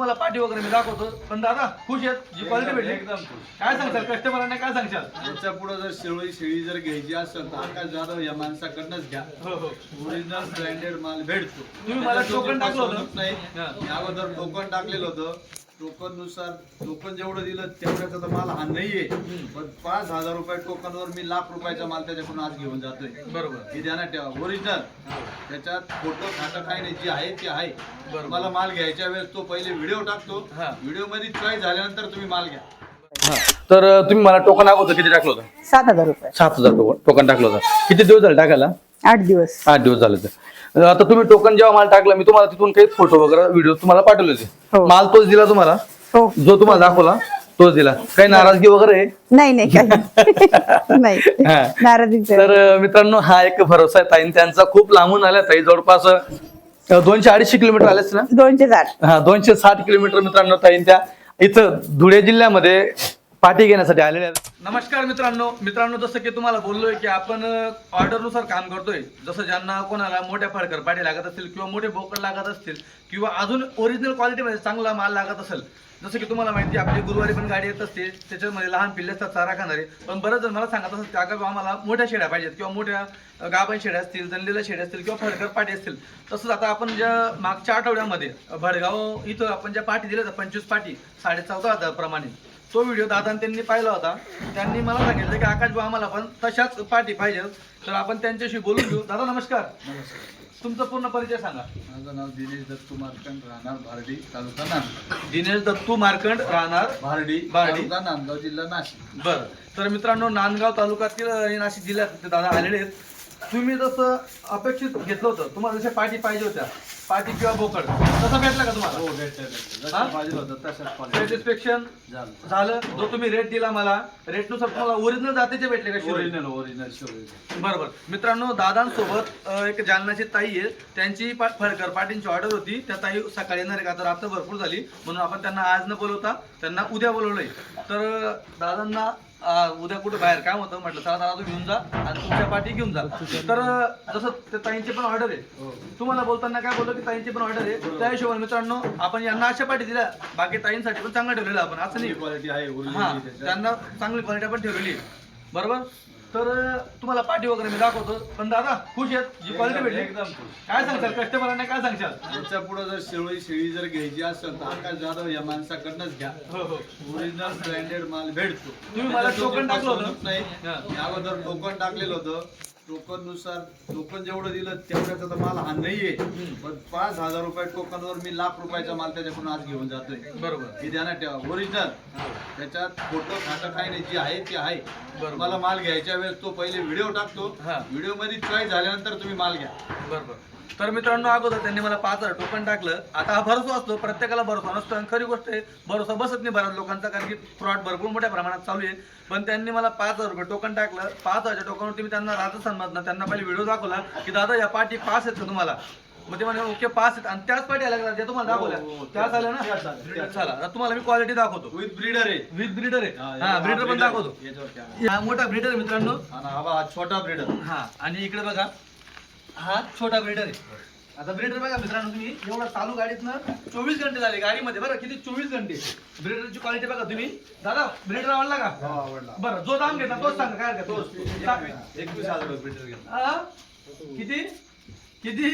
तुम्हाला पाठी वगैरे मी दाखवतो. पण दादा खुश आहेत? जी क्वालिटी भेटली. एकदम खुश. काय सांगशाल? कस्टमरांना काय सांगशाल? याच्यापुढे जर शेळी शेळी जर घ्यायची असेल तर आकाश जाधव या माणसाकडनंच घ्या. हो हो. ओरिजिनल ब्रँडेड माल भेटतो. तुम्ही मला टोकन टाकलं होतं? नाही. हा. मी अगोदर टोकन टाकलेलं होतं. टोकननुसार टोकन जेवढं दिलं तेवढ्याचा तर माल हा नाहीये. पण पाच हजार रुपये टोकनवर मी लाख रुपयाचा माल त्याच्याकडून आज घेऊन जातोय. बरोबर. हे ध्यानात ठेवा. ओरिजिनल त्याच्यात फोटो खातं काही नाही जे आहे ते आहे. बरोबर. मला माल घ्यायच्या वेळेस तो पहिले व्हिडिओ टाकतो. व्हिडिओमध्ये चॉईस झाल्यानंतर तुम्ही माल घ्या. तर तुम्ही मला टोकन अगोदर किती टाकलं होतं? सात हजार रुपये. सात हजार टोकन टोकन टाकलं होतं. किती दिवस झाले टाकायला? आठ दिवस. आठ दिवस झाले तर. आता तुम्ही टोकन जेव्हा मला टाकलं मी तुम्हाला तिथून काही फोटो वगैरे व्हिडिओ तुम्हाला पाठवले होते. हो. माल तोच दिला तुम्हाला? हो. जो तुम्हाला दाखवला? तोच दिला. काही नाराजगी वगैरे आहे? नाही नाही काही नाही. हा. नाराजी तर अं, मित्रांनो हा एक भरोसा आहे ताईन. त्यांचा खूप लांबून आल्या ताई. जवळपास अं, दोनशे अडीचशे किलोमीटर आलेच ना? दोनशे साठ. हा दोनशे साठ किलोमीटर मित्रांनो ताईन त्या इथं धुळे जिल्ह्यामध्ये पाठी घेण्यासाठी आलेले आहेत. नमस्कार मित्रांनो. मित्रांनो जसं की तुम्हाला बोललोय की आपण ऑर्डरनुसार काम करतोय. जसं ज्यांना कोणाला मोठ्या फडकर पाठी लागत असतील किंवा मोठे बोकड लागत असतील किंवा अजून ओरिजिनल क्वालिटीमध्ये चांगला माल लागत असेल जसं की तुम्हाला माहिती आहे, आपली गुरुवारी पण गाडी येत असते. त्याच्यामध्ये लहान पिल्ले असतात चारा खाणारे. पण बरंच जण मला सांगत असतात की आम्हाला मोठ्या शेड्या पाहिजेत किंवा मोठ्या गाभण शेड्या असतील जनलेल्या शेड्या असतील किंवा फडकर पाठी असतील. तसंच आता आपण ज्या मागच्या आठवड्यामध्ये भडगाव इथं आपण ज्या पाठी दिल्या तर पंचवीस पाठी साडे चौदा हजार प्रमाणे तो व्हिडिओ दादा त्यांनी पाहिला होता. त्यांनी मला सांगितलं की आकाश भाऊ आम्हाला पण तशाच पाठी पाहिजे. तर आपण त्यांच्याशी बोलून घेऊ. दादा नमस्कार. तुमचा पूर्ण परिचय सांगा. माझं नाव दिनेश दत्तू मार्कंड राहणार भारडी तालुका नांदगाव. दिनेश दत्तू मार्कंड राहणार भारडी भारडी. तालुका नांदगाव जिल्हा नाशिक. बरं. तर मित्रांनो नांदगाव तालुक्यातील नाशिक जिल्ह्यात ते दादा आलेले आहेत. तुम्ही जसं अपेक्षित घेतलं होतं तुम्हाला जशा पाठी पाहिजे होत्या पाठी किंवा बोकड तसं भेटला का तुम्हाला? हो भेटलं भेटलं. हा? जसं पाहिजे होतं तशाच quality. सॅटिस्फॅक्शन झालं. झालं. जो तुम्ही रेट दिला मला रेटनुसार तुम्हाला ओरिजिनल जातीचे भेटले का शिरोई? ओरिजिनल ओरिजिनल बरोबर. मित्रांनो दादांसोबत अ, एक जालन्याची ताई आहे. त्यांची पा- फडकर पाटींची ऑर्डर होती. त्या ताई सकाळी येणार आहे का? तर रात्र भरपूर झाली. म्हणून आपण त्यांना आज न बोलवता त्यांना उद्या बोलवलंय. तर दादांना उद्या कुठं बाहेर काम होतं म्हटलं चला दादा तुम्ही घेऊन जा आणि तुमच्या पाठी घेऊन जा. तर जसं ते ताईंची पण ऑर्डर आहे. तुम्हाला बोलताना काय बोलतो की ताईंची पण ऑर्डर आहे. त्या हिशोबाने मित्रांनो आपण यांना अशा पाठी दिल्या. बाकी ताईंसाठी पण चांगलं ठेवलेलं आपण. असं नाही. क्वालिटी आहे हा त्यांना चांगली क्वालिटी पण ठेवलेली आहे. बरोबर? तर तुम्हाला पाठी वगैरे मी दाखवतो. पण दादा खुश आहेत? जी क्वालिटी भेटली. एकदम खुश. काय सांगशाल? कस्टमरांना काय सांगशाल? याच्यापुढे जर शेळी शेळी जर घ्यायची असेल तर आकाश जाधव या माणसाकडनंच घ्या. हो हो. ओरिजिनल ब्रँडेड माल भेटतो. तुम्ही मला त्याच्यात टोकन टाकलं होतं? फसवणूक नाही. हा. मी अगोदर टोकन टाकलेलं होतं. टोकननुसार टोकन जेवढं दिलं तेवढ्याचा तर माल हा नाहीये. पण पाच हजार रुपये टोकनवर मी लाख रुपयाचा माल त्याच्याकडून आज घेऊन जातोय. बरोबर. हे ध्यानात ठेवा. ओरिजिनल त्याच्यात फोटो खातं काही नाही जे आहे ते आहे. मला माल घ्यायच्या वेळेस तो पहिले व्हिडिओ टाकतो. हा. व्हिडिओमध्ये चॉईस झाल्यानंतर तुम्ही माल घ्या. बरोबर. तर मित्रांनो अगोदर त्यांनी मला पाच हजार टोकन टाकलं. आता हा भरोसा असतो प्रत्येकाला भरोसा नसतो आणि खरी गोष्ट आहे भरोसा बसत नाही बऱ्याच लोकांचा कारण की फ्रॉड भरपूर मोठ्या प्रमाणात चालू आहे. पण त्यांनी मला पाच हजार रुपये टोकन टाकलं. पाच हजारच्या टोकनवरती मी त्यांना राजस्थान मधनं त्यांना पहिले व्हिडिओ दाखवला की दादा या पाठी पास का तुम्हाला? मग ते म्हणे ओके पास आहेत. आणि त्याच पाठी आल्या का? तुम्हाला हो, हो, दाखवल्या. हो. त्याच आल्या ना? त्याच आल्या, त्याच चला आता तुम्हाला मी क्वालिटी दाखवतो. विथ ब्रीडर आहे. विथ ब्रीडर आहे. हा, हा ब्रीडर पण दाखवतो. हा मोठा ब्रीडर आहे मित्रांनो. हा हा छोटा ब्रीडर हा आणि इकडे बघा. हा छोटा ब्रीडर आहे. आता ब्रीडर बघा मित्रांनो तुम्ही एवढा चालू गाडीत ना चोवीस घंटे झाले गाडीमध्ये. बरं किती? चोवीस घंटे. ब्रीडरची क्वालिटी बघा तुम्ही. दादा ब्रीडर आवडला का? आवडला. बरं जो दाम घेतला तोच सांगा काय हरकत तोच. एकवीस हजार रुपये ब्रीडर घेतला. हा? किती? किती?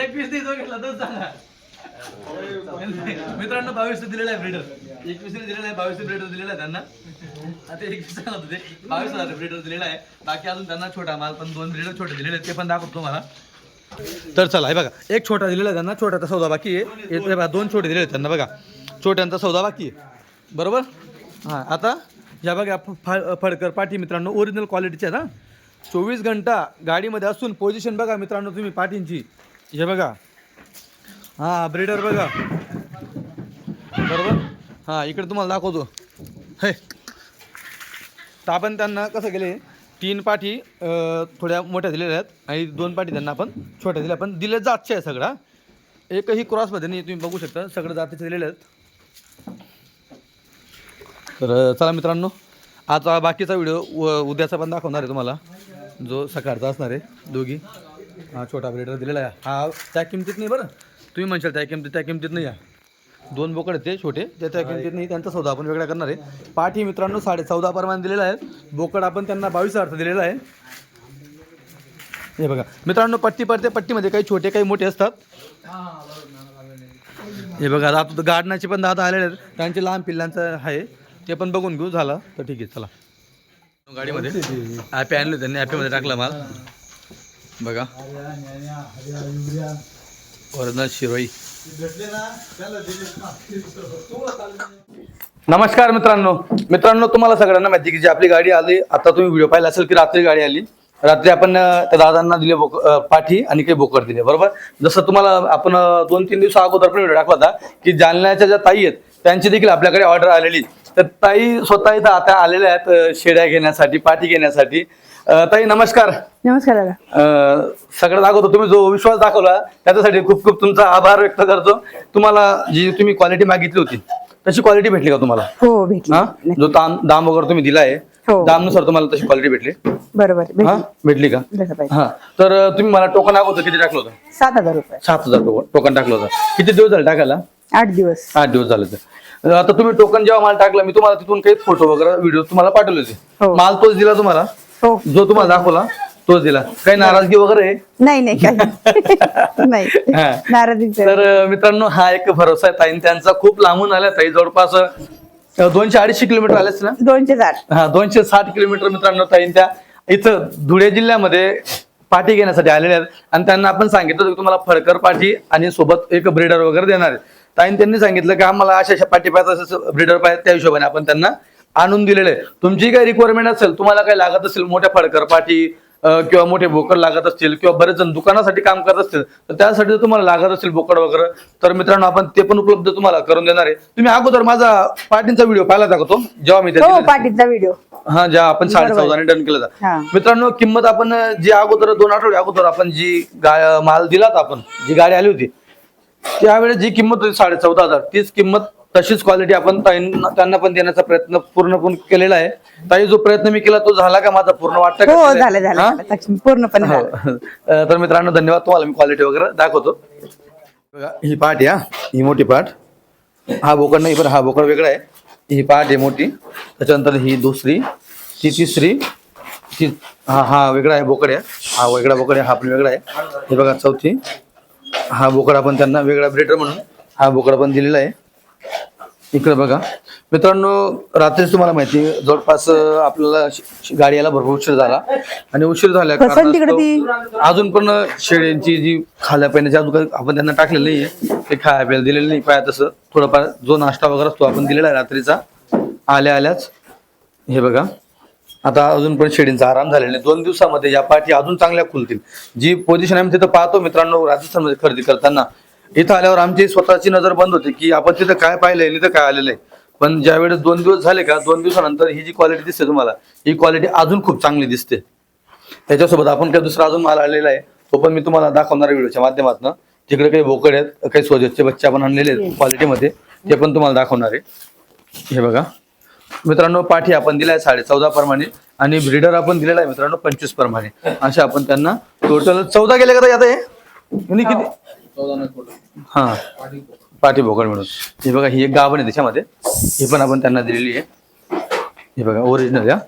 एक पीस नाही जो घेतला तोच सांगा मित्रांनो बावीस दिलेला आहे ब्रीडर एकवीस दिलेला आहे बावीस ब्रीडर दिलेला आहे त्यांना. आता एकवीस सांगत होते बावीस हजार ब्रीडर दिलेला आहे. बाकी अजून त्यांना छोटा माल पण दोन ब्रीडर छोटे दिलेले आहेत. ते पण दाखवतो मला तर चला हे बघा. एक छोटा दिलेला आहे त्यांना. छोट्याचा सौदा बाकी आहे. दोन छोटे दिलेले आहेत त्यांना बघा. छोट्यांचा सौदा बाकी आहे. बरोबर? हां आता या बघा फडकर पाठी मित्रांनो. ओरिजिनल क्वालिटीचे आहेत ना चोवीस घंटा गाडीमध्ये असून पोझिशन बघा मित्रांनो तुम्ही पाठींची. हे बघा. हां ब्रेडर बघा. बरोबर? हां इकडे तुम्हाला दाखवतो. हे. तर आपण त्यांना कसं केले तीन पाठी थोड्या मोठ्या दिलेल्या आहेत आणि दोन पाठी त्यांना आपण छोट्या दिल्या. पण दिले जातचे आहे सगळा एकही क्रॉसमध्ये नाही तुम्ही बघू शकता. सगळं जातीचे दिलेले आहेत. तर चला मित्रांनो. आता बाकीचा व्हिडिओ उद्याचा पण दाखवणार आहे तुम्हाला. जो सकाळचा असणार आहे दोघी. हा छोटा ब्रेडर दिलेला आहे. हा त्या किमतीत नाही बरं. तुम्ही म्हणशाल त्या किमतीत त्या किमतीत नाही या दोन बोकड आहेत ते छोटे. त्या किमतीत नाही त्यांचा सौदा आपण वेगळा करणार आहे. पाठी मित्रांनो साडे चौदा परमान दिलेला आहे. बोकड आपण त्यांना बावीस अर्थ दिलेला आहे. हे बघा. मित्रांनो पट्टी पडते पट्टीमध्ये काही छोटे काही मोठे असतात. हे बघा आता गार्डनाचे पण दादा आलेले आहेत. त्यांचे लहान पिल्लांचं आहे. ते पण बघून घेऊ झालं तर ठीक आहे चला. गाडीमध्ये? ॲपी आणलं त्यांनी ॲपीमध्ये टाकला माल. बघा. शिरोई. नमस्कार मित्रांनो. मित्रांनो तुम्हाला सगळ्यांना माहिती की जी आपली गाडी आली आता तुम्ही व्हिडिओ पाहिला असेल की रात्री गाडी आली. रात्री आपण त्या दादांना दिले बोक पाठी आणि काही बोकड दिले बरोबर? जसं तुम्हाला आपण दोन तीन दिवसा अगोदर पण व्हिडिओ टाकला होता की जालन्याच्या ज्या ताई आहेत त्यांची देखील आपल्याकडे ऑर्डर आलेली. तर ताई स्वतः इथं आता आलेल्या आहेत शेड्या घेण्यासाठी पाठी घेण्यासाठी. अं, ताई नमस्कार. नमस्कार दादा. अं, सगळं दाखवतो तुम्ही जो विश्वास दाखवला त्याच्यासाठी खूप खूप तुमचा आभार व्यक्त करतो. तुम्हाला जी तुम्ही क्वालिटी मागितली होती तशी क्वालिटी भेटली का तुम्हाला? हो भेटली. हा? जो दाम दाम वगैरे तुम्ही दिलाय हो. दामनुसार तुम्हाला तशी क्वालिटी भेटली. बरोबर हा? भेटली भेटली का? जसं पाहिजे. हा. तर तुम्ही मला टोकन अगोदर किती टाकलं होतं? सात हजार रुपये. सात हजार टोकन टोकन टाकलं होतं. किती दिवस झाले टाकायला? आठ दिवस. आठ दिवस झाले आता तुम्ही टोकन जेव्हा मला टाकलं मी तुम्हाला तिथून काही फोटो वगैरे व्हिडिओ तुम्हाला पाठवले होते हो. माल तोच दिला तुम्हाला? हो. जो तुम्हाला दाखवला तोच दिला. काही नाराजगी वगैरे आहे? नाही नाही काही नाही. हा. नाराजीचं तर अं, मित्रांनो हा एक भरोसा आहे ताईन. त्यांचा खूप लांबून आल्या ताई. जवळपास अं, दोनशे अडीचशे किलोमीटर आलेच ना? दोनशे साठ. हा दोनशे साठ किलोमीटर मित्रांनो ताईन त्या इथं धुळे जिल्ह्यामध्ये पाठी घेण्यासाठी आलेल्या आहेत. आणि त्यांना आपण सांगितलं होतं की तुम्हाला फडकर पाठी आणि सोबत एक ब्रिडर वगैरे देणार आहे ताईन त्यांनी सांगितलं की आम्हाला अशा अशा पाठी पाहिजे ब्रिडर पाहिजे त्या हिशोबाने आपण त्यांना आणून दिलेलं आहे तुमची काही रिक्वायरमेंट असेल तुम्हाला काही लागत असेल मोठ्या फडकर पाठी किंवा मोठे बोकड लागत असतील किंवा बरेच जण दुकानासाठी काम करत असतील तर त्यासाठी जर तुम्हाला लागत असेल बोकड वगैरे तर मित्रांनो आपण ते पण उपलब्ध तुम्हाला करून देणार आहे तुम्ही अगोदर माझा पाठींचा व्हिडिओ पाहिला होता का तो जेव्हा मी हो पाटीलचा व्हिडिओ हा ज्या आपण साडे. चौदाने डन केलं. मित्रांनो किंमत आपण जी अगोदर दोन आठवडे अगोदर आपण जी माल दिलात आपण जी गाडी आली होती त्यावेळेस जी किंमत होती साडे चौदा हजार तीच किंमत तशीच क्वालिटी आपण त्यांना पण देण्याचा प्रयत्न पूर्णपणे केलेला आहे. ताई जो प्रयत्न मी केला तो झाला का माझा? पूर्ण वाटतं हो केलाय? झालं झालं? झालं. लक्ष्मी पूर्णपणे हो. झालं. तर मित्रांनो धन्यवाद. तुम्हाला मी क्वालिटी वगैरे दाखवतो. बघा ही पाठ या. ही मोठी पाठ. हा बोकड नाही बरं हा बोकड वेगळा आहे. ही पाठ आहे मोठी. त्याच्यानंतर ही दुसरी ती तिसरी ती हा हा वेगळा आहे बोकड आहे हा वेगळा बोकड आहे हा पण वेगळा आहे. हे बघा चौथी. हा बोकड आपण त्यांना वेगळा ब्रेडर म्हणून हा बोकड पण दिलेला आहे. इकडे बघा. मित्रांनो रात्रीच तुम्हाला माहिती जवळपास आपल्याला गाडी यायला भरपूर उशीर झाला. आणि उशीर झाल्या अजून पण शेळ्यांची जी खाल्या पिण्याची अजून काही आपण त्यांना टाकलेलं नाहीये. ते खाया प्यायला दिलेलं नाही. पाय तसं थोडंफार जो नाश्ता वगैरे असतो आपण दिलेला आहे रात्रीचा. आल्या आल्याच. हे बघा. आता अजून पण शेळींचा आराम झालेला नाही. दोन दिवसामध्ये या पाठी अजून चांगल्या खुलतील. जी पोझिशन आम्ही तिथं पाहतो मित्रांनो राजस्थानमध्ये खरेदी करताना. इथं आल्यावर आमची स्वतःची नजर बंद होते की आपण तिथं काय पाहिलंय तिथं काय आलेलं आहे. पण ज्या वेळेस दोन दिवस झाले का दोन दिवसानंतर ही जी क्वालिटी दिसते तुम्हाला ही क्वालिटी अजून खूप चांगली दिसते. त्याच्यासोबत आपण काही दुसरा अजून माल आलेला आहे तो पण मी तुम्हाला दाखवणार आहे व्हिडिओच्या माध्यमातून. तिकडे काही बोकड आहेत काही सोजतचे बच्चे आपण आणलेले आहेत क्वालिटीमध्ये ते पण तुम्हाला दाखवणार आहे. हे बघा. मित्रांनो पाठी आपण दिलाय साडे चौदा प्रमाणे आणि ब्रिडर आपण दिलेला आहे मित्रांनो पंचवीस प्रमाणे. असे आपण त्यांना टोटल चौदा गेले का आता हे? यांनी किती? हा. पाठी बोकड मिळून हे. बघा ही एक गाभण आहे त्याच्यामध्ये. ही पण आपण त्यांना दिलेली आहे. हे बघा ओरिजिनल या.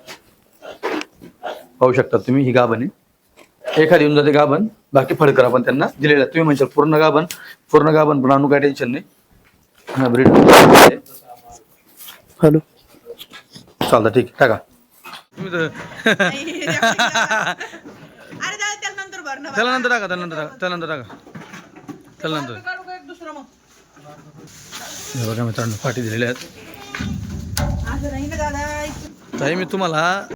पाहू शकता तुम्ही ही गाभण आहे. एखादी येऊन जाते गाभण. बाकी फडकर आपण त्यांना दिलेलं आहे. तुम्ही म्हणशाल पूर्ण गाभण. पूर्ण गाभण पण आणू काय टेन्शन नाही. हा ब्रीड हॅलो. चालतं ठीक आहे, टाका. तुम्ही तर त्याला नंतर टाका त्यानंतर टाका त्यानंतर टाका. त्यानंतर हे बघा मित्रांनो पाठी दिलेल्या आहेत. ताई मी तुम्हाला